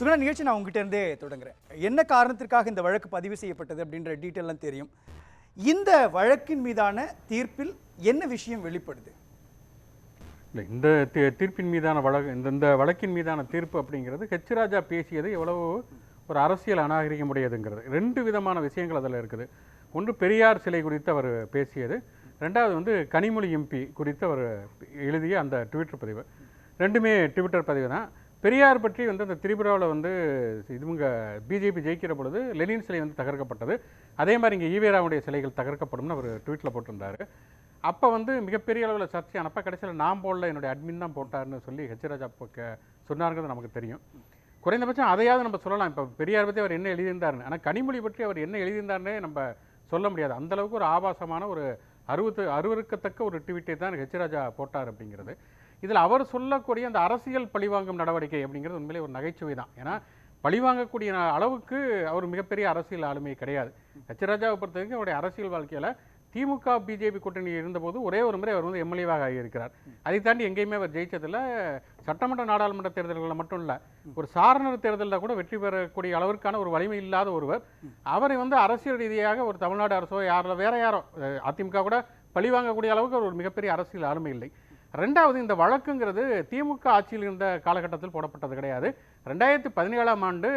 சுகுணா நிகழ்ச்சி நான் உங்ககிட்ட இருந்தே தொடங்குறேன். என்ன காரணத்திற்காக இந்த வழக்கு பதிவு செய்யப்பட்டது அப்படின்ற டீட்டெயிலாம் தெரியும். இந்த வழக்கின் மீதான தீர்ப்பில் என்ன விஷயம் வெளிப்படுது? இல்லை இந்த தீ- தீர்ப்பின் மீதான வழக்கு இந்த இந்த வழக்கின் மீதான தீர்ப்பு அப்படிங்கிறது ஹெச் ராஜா பேசியது எவ்வளவு ஒரு அரசியல் அநாகரிகமுடையதுங்கிறது. ரெண்டு விதமான விஷயங்கள் அதில் இருக்குது. ஒன்று பெரியார் சிலை குறித்து அவர் பேசியது. ரெண்டாவது வந்து கனிமொழி எம்பி குறித்து அவர் எழுதிய அந்த ட்விட்டர் பதிவு. ரெண்டுமே ட்விட்டர் பதிவு தான். பெரியார் பற்றி வந்து அந்த திரிபுராவில் வந்து இதுவங்க பிஜேபி ஜெயிக்கிற பொழுது லெனின் சிலை வந்து தகர்க்கப்பட்டது. அதே மாதிரி இங்கே ஈவேராவுடைய சிலைகள் தகர்க்கப்படும்னு அவர் ட்வீட்டில் போட்டிருந்தாரு. அப்போ வந்து மிகப்பெரிய அளவில் சர்ச்சையானப்ப கடைசியில் நான் போடல என்னுடைய அட்மின் தான் போட்டார்னு சொல்லி ஹெச்ராஜா சொன்னாருங்கிறது நமக்கு தெரியும். குறைந்தபட்சம் அதையாவது நம்ம சொல்லலாம். இப்போ பெரியார் பற்றி அவர் என்ன எழுதியிருந்தாருன்னு. ஆனால் கனிமொழி பற்றி அவர் என்ன எழுதியிருந்தாருன்னே நம்ம சொல்ல முடியாது. அந்த அளவுக்கு ஒரு ஆபாசமான ஒரு அறுபத்து அறுவருக்கத்தக்க ஒரு ட்வீட்டை தான் ஹெச்ராஜா போட்டார் அப்படிங்கிறது. இதில் அவர் சொல்லக்கூடிய அந்த அரசியல் பழிவாங்கும் நடவடிக்கை அப்படிங்கிறது உண்மையிலே ஒரு நகைச்சுவை தான். ஏன்னா பழிவாங்கக்கூடிய அளவுக்கு அவர் மிகப்பெரிய அரசியல் ஆளுமை கிடையாது. ஹெச்ராஜாவை பொறுத்த வரைக்கும் அவருடைய அரசியல் வாழ்க்கையில் திமுக பிஜேபி கூட்டணி இருந்தபோது ஒரே ஒரு முறை அவர் வந்து எம்எல்ஏவாக ஆகியிருக்கிறார். அதை தாண்டி எங்கேயுமே அவர் ஜெயிச்சதில் சட்டமன்ற நாடாளுமன்ற தேர்தல்களில் மட்டும் இல்லை ஒரு சாரணர் தேர்தலில் கூட வெற்றி பெறக்கூடிய அளவிற்கான ஒரு வலிமை இல்லாத ஒருவர். அவரை வந்து அரசியல் ரீதியாக ஒரு தமிழ்நாடு அரசோ யாரோ வேற யாரோ அதிமுக கூட பழி வாங்கக்கூடிய அளவுக்கு அவர் ஒரு மிகப்பெரிய அரசியல் ஆளுமை இல்லை. ரெண்டாவது இந்த வழக்குங்கிறது திமுக ஆட்சியில் இருந்த காலகட்டத்தில் போடப்பட்டது கிடையாது. ரெண்டாயிரத்தி பதினேழாம் ஆண்டு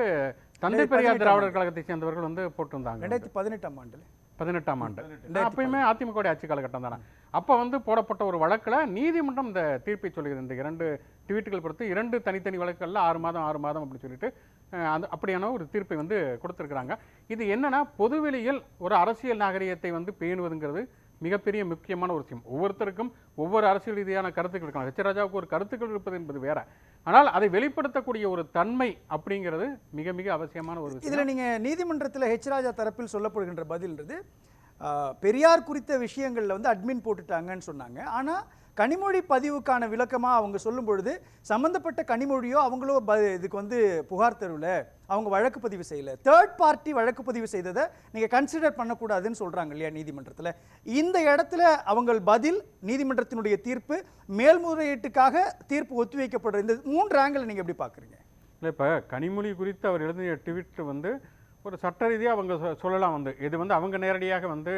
தந்தை பெரியார் திராவிடர் கழகத்தை சேர்ந்தவர்கள் வந்து போட்டிருந்தாங்க. ரெண்டாயிரத்தி பதினெட்டாம் ஆண்டுல. பதினெட்டாம் ஆண்டு. அப்பயுமே அதிமுக ஆட்சி காலகட்டம் தானே. அப்போ வந்து போடப்பட்ட ஒரு வழக்கில் நீதிமன்றம் இந்த தீர்ப்பை சொல்கிறது இந்த இரண்டு ட்வீட்டுகள் பொறுத்து இரண்டு தனித்தனி வழக்குகளில் ஆறு மாதம் ஆறு மாதம் அப்படின்னு சொல்லிட்டு அந்த அப்படியான ஒரு தீர்ப்பை வந்து கொடுத்துருக்குறாங்க. இது என்னன்னா பொதுவெளியில் ஒரு அரசியல் நாகரிகத்தை வந்து பேணுவதுங்கிறது மிகப்பெரிய முக்கியமான ஒரு விஷயம். ஒவ்வொருத்தருக்கும் ஒவ்வொரு அரசியல் ரீதியான கருத்துக்கள் இருக்கலாம் ஹெச் ராஜாவுக்கு ஒரு கருத்துக்கள் இருப்பது என்பது வேற. ஆனால் அதை வெளிப்படுத்தக்கூடிய ஒரு தன்மை அப்படிங்கிறது மிக மிக அவசியமான ஒரு விஷயம். நீங்கள் நீதிமன்றத்தில் நீதிமன்றத்துல ஹெச் ராஜா தரப்பில் சொல்லப்படுகின்ற பதில்ன்றது பெரியார் குறித்த விஷயங்கள்ல வந்து அட்மின் போட்டுட்டாங்கன்னு சொன்னாங்க. ஆனால் கனிமொழி பதிவுக்கான விளக்கமாக அவங்க சொல்லும் பொழுது சம்மந்தப்பட்ட கனிமொழியோ அவங்களோ ப- இதுக்கு வந்து புகார் தெருவில் அவங்க வழக்கு பதிவு செய்யல. தேர்ட் பார்ட்டி வழக்கு பதிவு செய்ததை நீங்கள் கன்சிடர் பண்ணக்கூடாதுன்னு சொல்கிறாங்க இல்லையா நீதிமன்றத்தில். இந்த இடத்துல அவங்க பதில் நீதிமன்றத்தினுடைய தீர்ப்பு மேல்முறையீட்டுக்காக தீர்ப்பு ஒத்திவைக்கப்படுற இந்த மூன்று ஆங்கிள் நீங்கள் எப்படி பார்க்குறீங்க இல்லை இப்போ கனிமொழி குறித்து அவர் எழுதிய ட்விட்டு வந்து ஒரு சட்ட ரீதியாக அவங்க சொ- சொல்லலாம் வந்து. இது வந்து அவங்க நேரடியாக வந்து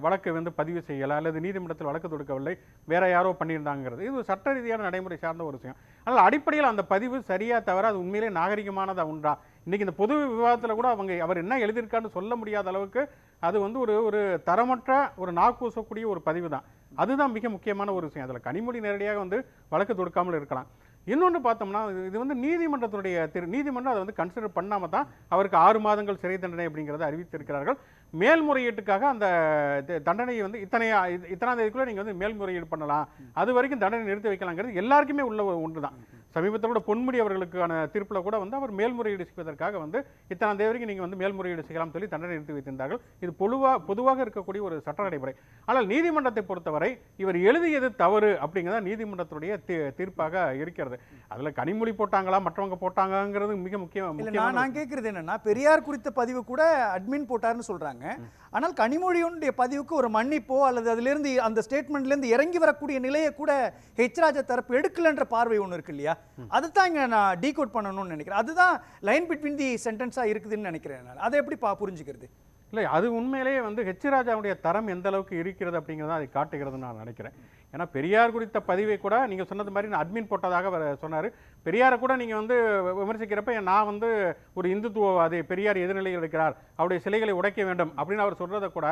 வழக்கு வந்து பதிவு செய்யலை அல்லது நீதிமன்றத்தில் வழக்கு தொடுக்கவில்லை வேற யாரோ பண்ணியிருந்தாங்கிறது. இது ஒரு சட்ட ரீதியான நடைமுறை சார்ந்த ஒரு விஷயம். ஆனால் அடிப்படையில் அந்த பதிவு சரியா தவிர அது உண்மையிலே நாகரிகமானதா உண்டா? இன்றைக்கி இந்த பொது விவாதத்தில் கூட அவங்க அவர் என்ன எழுதியிருக்கான்னு சொல்ல முடியாத அளவுக்கு அது வந்து ஒரு ஒரு தரமற்ற ஒரு நாக்கூசக்கூடிய ஒரு பதிவு தான். அதுதான் மிக முக்கியமான ஒரு விஷயம். அதில் கனிமொழி நேரடியாக வந்து வழக்கு தொடுக்காமல் இருக்கலாம். இன்னொன்று பார்த்தோம்னா இது- வந்து நீதிமன்றத்தினுடைய திரு நீதிமன்றம் அதை வந்து கன்சிடர் பண்ணாமல் தான் அவருக்கு ஆறு மாதங்கள் சிறை தண்டனை அப்படிங்கிறத அறிவித்திருக்கிறார்கள். மேல்முறையீட்டுக்காக அந்த தண்டனையை வந்து இத்தனை இது- இத்தனாம் தேதிக்குள்ள நீங்கள் வந்து மேல்முறையீடு பண்ணலாம். அது வரைக்கும் தண்டனை நிறுத்தி வைக்கலாங்கிறது எல்லாருக்குமே உள்ள ஒன்று தான் சமீபத்தில் கூட பொன்முடி அவர்களுக்கான தீர்ப்பில் கூட வந்து அவர் மேல்முறையீடு செய்வதற்காக வந்து இத்தனாம் தேதி வரைக்கும் நீங்கள் வந்து மேல்முறையீடு செய்யலாம் சொல்லி தண்டனை நிறுத்தி வைத்திருந்தார்கள். இது பொதுவாக பொதுவாக இருக்கக்கூடிய ஒரு சட்ட நடைமுறை. ஆனால் நீதிமன்றத்தை பொறுத்தவரை இவர் எழுதியது தவறு அப்படிங்கிறத நீதிமன்றத்துடைய தீர்ப்பாக இருக்கிறது. அதுல கனிமொழி போட்டாங்களா மற்றவங்க போட்டாங்கங்கிறது மிக முக்கியம் நான் கேட்கறது என்னன்னா பெரியார் குறித்த பதிவு கூட அட்மின் போட்டாருன்னு ஆனால் கனிமொழியுடைய பதிவுக்கு ஒரு மன்னிப்போ அல்லது அதிலிருந்து அந்த ஸ்டேட்மெண்ட்ல இருந்து இறங்கி வரக்கூடிய நிலையை கூட ஹெச் ராஜா தரப்பு எடுக்கலன்ற பார்வை ஒன்று இருக்கு இல்லையா? அதுதான் இங்க நான் டீகோட் பண்ணணும்னு நினைக்கிறேன். அதுதான் லைன் பிட்வீன் தி சென்டென்ஸா இருக்குதுன்னு நினைக்கிறேன் நான். அதை எப்படி பா புரிஞ்சுக்கிறது? இல்லை அது உண்மையிலேயே வந்து ஹெச் ராஜாவுடைய தரம் எந்த அளவுக்கு இருக்கிறது அப்படிங்கிறத அதை காட்டுகிறது நான் நினைக்கிறேன். ஏன்னா பெரியார் குறித்த பதிவை கூட நீங்கள் சொன்னது மாதிரி நான் அட்மின் போட்டதாக அவர் சொன்னார். பெரியாரை கூட நீங்கள் வந்து விமர்சிக்கிறப்ப நான் வந்து ஒரு இந்துத்துவவாதி பெரியார் எதிர்நிலையில் இருக்கிறார் அவருடைய சிலைகளை உடைக்க வேண்டும் அப்படின்னு அவர் சொல்றதை கூட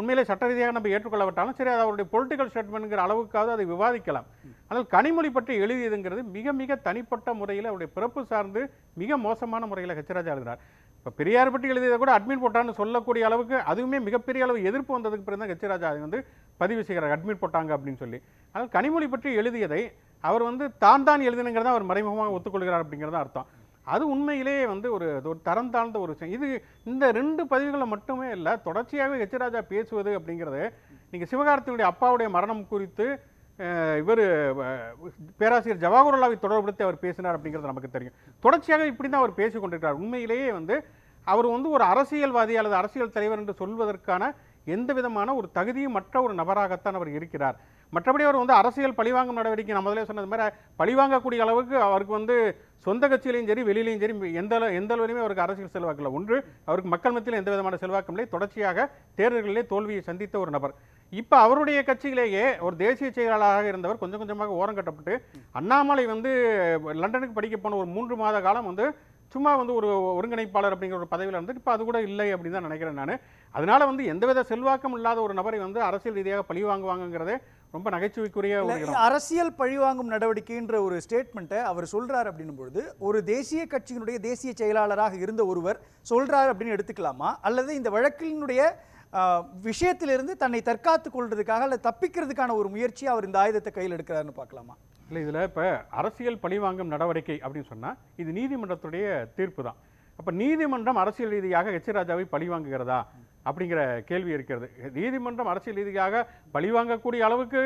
உண்மையிலே சட்ட ரீதியாக நம்ம ஏற்றுக்கொள்ளப்பட்டாலும் சரி அது அவருடைய பொலிட்டிக்கல் ஸ்டேட்மெண்ட்ங்கிற அளவுக்காவது அதை விவாதிக்கலாம். ஆனால் கனிமொழி பற்றி எழுதியதுங்கிறது மிக மிக தனிப்பட்ட முறையில் அவருடைய பிறப்பு சார்ந்து மிக மோசமான முறையில் ஹெச்ராஜா எழுதினார் இப்போ பெரியார் பற்றி எழுதியதை கூட அட்மிட் போட்டான்னு சொல்லக்கூடிய அளவுக்கு அதுவுமே மிகப்பெரிய அளவு எதிர்ப்பு வந்ததுக்கு பிறகு தான் ஹெச்ராஜா அதை வந்து பதிவு செய்கிறார். அட்மிட் போட்டாங்க அப்படின்னு சொல்லி. ஆனால் கனிமொழி பற்றி எழுதியதை அவர் வந்து தான் தான் எழுதினுங்கிறத அவர் மறைமுகமாக ஒத்துக்கொள்கிறார் அப்படிங்கிறத அர்த்தம். அது உண்மையிலேயே வந்து ஒரு ஒரு தரம் தாழ்ந்த ஒரு விஷயம் இது இந்த ரெண்டு பதிவுகளை மட்டுமே இல்லை தொடர்ச்சியாகவே ஹெச்ராஜா பேசுவது அப்படிங்கிறது நீங்கள் சிவகார்த்தியுடைய அப்பாவுடைய மரணம் குறித்து இவர் பேராசிரியர் ஜவஹர்லாவை தொடர்புபடுத்தி அவர் பேசினார் அப்படிங்கிறது நமக்கு தெரியும். தொடர்ச்சியாக இப்படி தான் அவர் பேசி கொண்டிருக்கிறார் உண்மையிலேயே வந்து அவர் வந்து ஒரு அரசியல்வாதி அல்லது அரசியல் தலைவர் என்று சொல்வதற்கான எந்த விதமான ஒரு தகுதியும் மற்ற ஒரு நபராகத்தான் அவர் இருக்கிறார். மற்றபடி அவர் வந்து அரசியல் பழிவாங்கும் நடவடிக்கை நான் முதலே சொன்னது மாதிரி பழிவாங்கக்கூடிய அளவுக்கு அவருக்கு வந்து சொந்த கட்சியிலையும் சரி வெளியிலையும் சரி எந்த எந்த அளவிலுமே அவருக்கு அரசியல் செல்வாக்கு இல்லை ஒன்று அவருக்கு மக்கள் மத்தியில் எந்த விதமான செல்வாக்கும் இல்லை. தொடர்ச்சியாக தேர்தல்களிலே தோல்வியை சந்தித்த ஒரு நபர். இப்போ அவருடைய கட்சியிலேயே ஒரு தேசிய செயலாளராக இருந்தவர் கொஞ்சம் கொஞ்சமாக ஓரங்கட்டப்பட்டு அண்ணாமலை வந்து லண்டனுக்கு படிக்க போன ஒரு மூன்று மாத காலம் வந்து சும்மா வந்து ஒரு ஒருங்கிணைப்பாளர் அப்படிங்கிற ஒரு பதவியில் இருந்து இப்போ அது கூட இல்லை அப்படின்னு தான் நினைக்கிறேன் நான். அதனால வந்து எந்தவித செல்வாக்கம் இல்லாத ஒரு நபரை வந்து அரசியல் ரீதியாக பழி வாங்குவாங்கங்கிறதே ரொம்ப நகைச்சுவைக்குரிய அரசியல் பழிவாங்கும் நடவடிக்கைன்ற ஒரு ஸ்டேட்மெண்ட்டை அவர் சொல்றார் அப்படின்னும் பொழுது ஒரு தேசிய கட்சியினுடைய தேசிய செயலாளராக இருந்த ஒருவர் சொல்றார் அப்படின்னு எடுத்துக்கலாமா? அல்லது இந்த வழக்கினுடைய விஷயத்திலிருந்து தன்னை தற்காத்து கொள்றதுக்காக அல்லது தப்பிக்கிறதுக்கான ஒரு முயற்சி அவர் இந்த ஆயுதத்தை கையில் எடுக்கிறாருன்னு பார்க்கலாமா? இல்லை இதில் இப்போ அரசியல் பழிவாங்கும் நடவடிக்கை அப்படின்னு சொன்னால் இது நீதிமன்றத்துடைய தீர்ப்பு தான். அப்போ நீதிமன்றம் அரசியல் ரீதியாக எச் ராஜாவை பழிவாங்குகிறதா அப்படிங்கிற கேள்வி இருக்கிறது. நீதிமன்றம் அரசியல் ரீதியாக பழிவாங்கக்கூடிய அளவுக்கு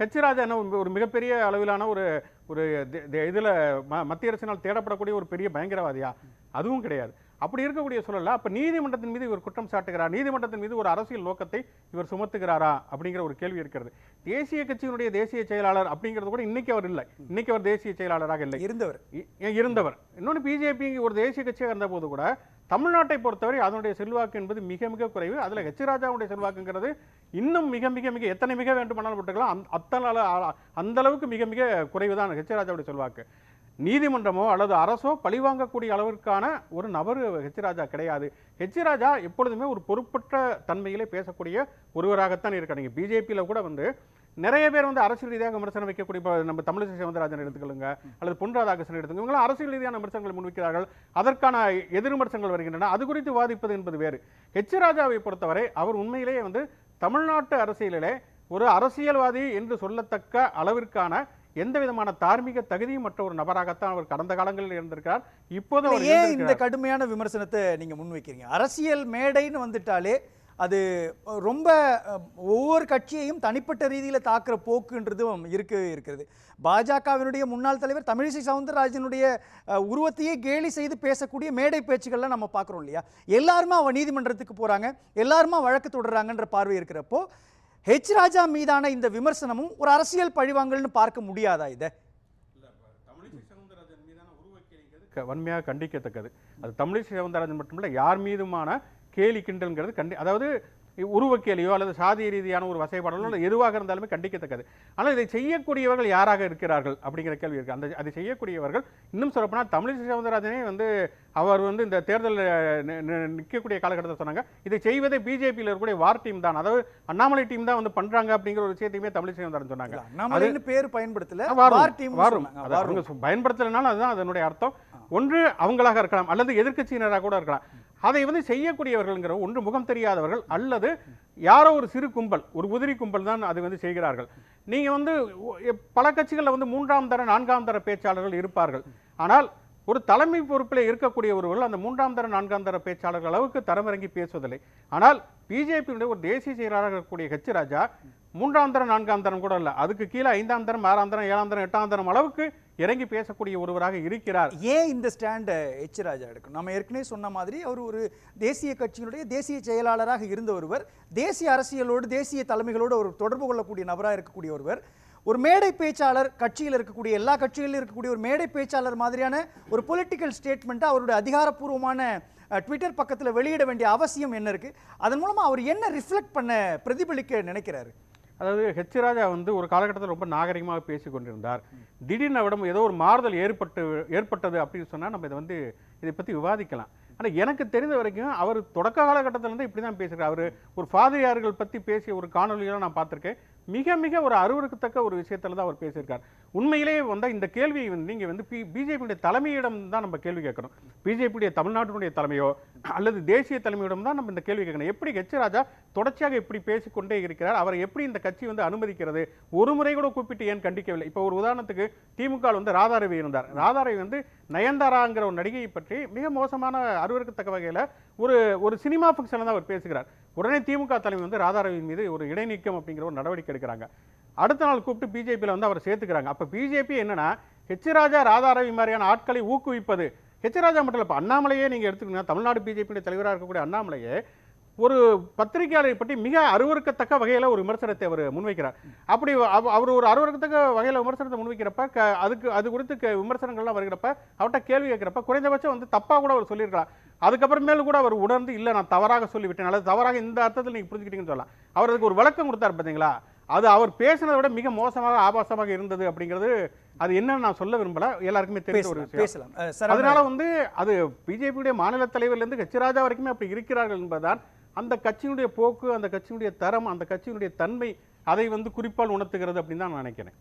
ஹெச் ராஜா என்ன ஒரு மிகப்பெரிய அளவிலான ஒரு ஒரு இதில் ம மத்திய அரசினால் தேடப்படக்கூடிய ஒரு பெரிய பயங்கரவாதியா? அதுவும் கிடையாது. அப்படி இருக்கக்கூடிய சூழல்ல அப்போ நீதிமன்றத்தின் மீது இவர் குற்றம் சாட்டுகிறார்? நீதிமன்றத்தின் மீது ஒரு அரசியல் நோக்கத்தை இவர் சுமத்துகிறாரா? அப்படிங்கிற ஒரு கேள்வி இருக்கிறது. தேசிய கட்சியினுடைய தேசிய செயலாளர் அப்படிங்கிறது கூட இன்னைக்கு அவர் இல்லை. இன்னைக்கு அவர் தேசிய செயலாளராக இல்லை. இருந்தவர். இருந்தவர். இன்னொன்று பிஜேபி ஒரு தேசிய கட்சியாக இருந்தபோது கூட தமிழ்நாட்டை பொறுத்தவரை அதனுடைய செல்வாக்கு என்பது மிக மிக குறைவு. அதில் ஹெச் ராஜாவுடைய செல்வாக்குங்கிறது இன்னும் மிக மிக மிக எத்தனை மிக வேண்டுமானாலும் போட்டுக்கலாம் அத்தனை அந்த அளவுக்கு மிக மிக குறைவு தான் ஹெச் ராஜாவுடைய செல்வாக்கு. நீதிமன்றமோ அல்லது அரசோ பழிவாங்கக்கூடிய அளவிற்கான ஒரு நபர் ஹெச் ராஜா கிடையாது. ஹெச் ராஜா எப்பொழுதுமே ஒரு பொறுப்பற்ற தன்மையிலே பேசக்கூடிய ஒருவராகத்தான் இருக்காங்க நீங்கள் பிஜேபியில் கூட வந்து நிறைய பேர் வந்து அரசியல் ரீதியாக விமர்சனம் வைக்கக்கூடிய நம்ம தமிழிசை சவுந்தரராஜன் எடுத்துக்கொள்ளுங்க அல்லது பொன் ராதாகிருஷ்ணன் எடுத்துக்கோங்க இவங்களும் அரசியல் ரீதியான விமர்சனங்களை முன்வைக்கிறார்கள். அதற்கான எதிர் விமர்சனங்கள் வருகின்றன. அது குறித்து வாதிப்பது என்பது வேறு. ஹெச் ராஜாவை பொறுத்தவரை அவர் உண்மையிலேயே வந்து தமிழ்நாட்டு அரசியலிலே ஒரு அரசியல்வாதி என்று சொல்லத்தக்க அளவிற்கான எந்த விதமான தார்மீக தகுதியும் மற்ற ஒரு நபராகத்தான் அவர் கடந்த காலங்களில் இருந்திருக்கிறார். இப்போது ஏன் இந்த. கடுமையான விமர்சனத்தை நீங்க முன்வைக்கிறீங்க? அரசியல் மேடைன்னு வந்துட்டாலே அது ரொம்ப ஒவ்வொரு கட்சியையும் தனிப்பட்ட ரீதியில தாக்குற போக்குன்றதும் இருக்கு இருக்கிறது. பாஜகவினுடைய முன்னாள் தலைவர் தமிழிசை சவுந்தரராஜனுடைய உருவத்தையே கேலி செய்து பேசக்கூடிய மேடை பேச்சுக்கள்லாம் நம்ம பார்க்குறோம் இல்லையா? எல்லாருமே அவ நீதிமன்றத்துக்கு போறாங்க எல்லாருமே வழக்கு தொடர்றாங்கன்ற பார்வை இருக்கிறப்போ ஹெச் ராஜா மீதான இந்த விமர்சனமும் ஒரு அரசியல் பழிவாங்கல்னு பார்க்க முடியாதா இதை? வன்மையாக கண்டிக்கத்தக்கது. அது தமிழிசை சவுந்தரராஜன் மட்டுமில்லை யார் மீதுமான கேலி கிண்டல்ங்கிறது கண்டி அதாவது உருவக்கேலியோ அல்லது சாதிய ரீதியான ஒரு வசைப்பாடலோ அல்லது எதுவாக இருந்தாலுமே கண்டிக்கத்தக்கது. ஆனால் இதை செய்யக்கூடியவர்கள் யாராக இருக்கிறார்கள் அப்படிங்கிற கேள்வி இருக்கு. அந்த அதை செய்யக்கூடியவர்கள் இன்னும் சொல்லப்போனால் தமிழிசை சவுந்தரராஜனே வந்து அவர் வந்து இந்த தேர்தலில் நிற்கக்கூடிய காலகட்டத்தில் சொன்னாங்க இதை செய்வதே பிஜேபியில் இருக்கக்கூடிய வார் டீம் தான். அதாவது அண்ணாமலை டீம் தான் வந்து பண்றாங்க அப்படிங்கிற ஒரு விஷயத்தையுமே தமிழிசை சவுந்தரராஜன் சொன்னாங்க. அண்ணாமலைன்னு பேர் பயன்படுத்தல வார் டீம் வரும். பயன்படுத்தலைனாலும் அதுதான் அதனுடைய அர்த்தம். ஒன்று அவங்களாக இருக்கலாம் அல்லது எதிர்க்கட்சியினராக கூட இருக்கலாம். அதை வந்து செய்யக்கூடியவர்கள்ங்கிற ஒன்று முகம் தெரியாதவர்கள் அல்லது யாரோ ஒரு சிறு கும்பல் ஒரு உதிரி கும்பல் தான் அதை வந்து செய்கிறார்கள். நீங்கள் வந்து பல கட்சிகளில் வந்து மூன்றாம் தர நான்காம் தர பேச்சாளர்கள் இருப்பார்கள். ஆனால் ஒரு தலைமை பொறுப்பில் இருக்கக்கூடிய ஒருவர்கள் அந்த மூன்றாம் தர நான்காம் தர பேச்சாளர்கள் அளவுக்கு தரமிறங்கி பேசுவதில்லை. ஆனால் பிஜேபியுடைய ஒரு தேசிய செயலாளராக இருக்கக்கூடிய ஹெச் ராஜா மூன்றாம் தரம் நான்காம் தரம் கூட இல்லை. அதுக்கு கீழே ஐந்தாம் தரம் ஆறாம் தரம் ஏழாம் தரம் எட்டாம் தரம் அளவுக்கு இறங்கி பேசக்கூடிய ஒருவராக இருக்கிறார். ஏன் இந்த ஸ்டாண்டை எச் ராஜா எடுக்கணும்? நம்ம ஏற்கனவே சொன்ன மாதிரி அவர் ஒரு தேசிய கட்சியினுடைய தேசிய செயலாளராக இருந்த ஒருவர் தேசிய அரசியலோடு தேசிய தலைமைகளோடு ஒரு தொடர்பு கொள்ளக்கூடிய நபராக இருக்கக்கூடிய ஒருவர் ஒரு மேடை பேச்சாளர் கட்சியில் இருக்கக்கூடிய எல்லா கட்சிகளிலும் இருக்கக்கூடிய ஒரு மேடை பேச்சாளர் மாதிரியான ஒரு பொலிட்டிக்கல் ஸ்டேட்மெண்ட்டை அவருடைய அதிகாரப்பூர்வமான ட்விட்டர் பக்கத்தில் வெளியிட வேண்டிய அவசியம் என்ன இருக்குது அதன் மூலமாக அவர் என்ன ரிஃப்ளெக்ட் பண்ண பிரதிபலிக்க நினைக்கிறாரு? அதாவது ஹெச் ராஜா வந்து ஒரு காலகட்டத்தில் ரொம்ப நாகரிகமாக பேசி கொண்டிருந்தார் திடீர்னு அவரிடம் ஏதோ ஒரு மாறுதல் ஏற்பட்டு ஏற்பட்டது அப்படின்னு சொன்னால் நம்ம இதை வந்து இதை பற்றி விவாதிக்கலாம். ஆனால் எனக்கு தெரிந்த வரைக்கும் அவர் தொடக்க காலகட்டத்திலேருந்து இப்படி தான் பேசுகிறார் அவர் ஒரு ஃபாதிரியார்கள் பற்றி பேசிய ஒரு காணொலியெல்லாம் நான் பார்த்துருக்கேன். மிக மிக ஒரு அருவருக்கத்தக்க ஒரு விஷயத்தில் தான் அவர் பேசியிருக்கார். உண்மையிலேயே வந்து இந்த கேள்வியை வந்து நீங்கள் வந்து பி பிஜேபியுடைய தலைமையிடம் தான் நம்ம கேள்வி கேட்கணும். பிஜேபியுடைய தமிழ்நாட்டினுடைய தலைமையோ அல்லது தேசிய தலைமையிடம் தான் நம்ம இந்த கேள்வி கேட்கணும். எப்படி ஹெச் ராஜா தொடர்ச்சியாக இப்படி பேசிக்கொண்டே இருக்கிறார்? அவரை எப்படி இந்த கட்சி வந்து அனுமதிக்கிறது? ஒரு முறை கூட கூப்பிட்டு ஏன் கண்டிக்கவில்லை? இப்போ ஒரு உதாரணத்துக்கு திமுக வந்து ராதாரவி இருந்தார். ராதாரவி வந்து நயன்தாராங்கிற ஒரு நடிகையை பற்றி மிக மோசமான அருவருக்கத்தக்க வகையில் ஒரு ஒரு சினிமா ஃபங்க்ஷனில் தான் அவர் பேசுகிறார். உடனே திமுக தலைமை வந்து ராதாரவியின் மீது ஒரு இடைநீக்கம் அப்படிங்கிற ஒரு நடவடிக்கை எடுக்கிறாங்க. அடுத்த நாள் கூப்பிட்டு பிஜேபியில் வந்து அவர் சேர்த்துக்கிறாங்க. அப்போ பிஜேபி என்னன்னா ஹெச் ராஜா ராதாரவி மாதிரியான ஆட்களை ஊக்குவிப்பது. ஹெச் ராஜா மட்டும் இல்லை இப்போ அண்ணாமலையே நீங்கள் எடுத்துக்கிட்டீங்கன்னா தமிழ்நாடு பிஜேபியுடைய தலைவராக இருக்கக்கூடிய அண்ணாமலையே ஒரு பத்திரிகையாளரை பற்றி மிக அருவருக்கத்தக்க வகையில் ஒரு விமர்சனத்தை அவர் முன்வைக்கிறார். அப்படி அவ- அவர் ஒரு அருவருக்கத்தக்க வகையில் விமர்சனத்தை முன்வைக்கிறப்ப அதுக்கு அது குறித்து விமர்சனங்கள்லாம் வருகிறப்ப அவர்கிட்ட கேள்வி கேட்கிறப்ப குறைந்தபட்சம் வந்து தப்பாக கூட அவர் சொல்லியிருக்கலாம். அதுக்கப்புறமேலு கூட அவர் உணர்ந்து இல்லை நான் தவறாக சொல்லிவிட்டேன். அல்லது தவறாக இந்த அர்த்தத்தில் நீங்கள் புரிஞ்சுக்கிட்டீங்கன்னு சொல்லலாம். அவர் அதுக்கு ஒரு விளக்கம் கொடுத்தார் பார்த்தீங்களா அது அவர் பேசினதை விட மிக மோசமாக ஆபாசமாக இருந்தது அப்படிங்கிறது அது என்னன்னு நான் சொல்ல விரும்பல. எல்லாருக்குமே தெரிஞ்ச ஒரு பேசலாம். விஷயம். அதனால வந்து அது பிஜேபியுடைய மாநில தலைவர்லேருந்து ஹெச் ராஜா வரைக்குமே அப்படி இருக்கிறார்கள் என்பதுதான் அந்த கட்சியினுடைய போக்கு அந்த கட்சியினுடைய தரம் அந்த கட்சியினுடைய தன்மை அதை வந்து குறிப்பால் உணர்த்துகிறது அப்படின்னு தான் நான் நினைக்கிறேன்.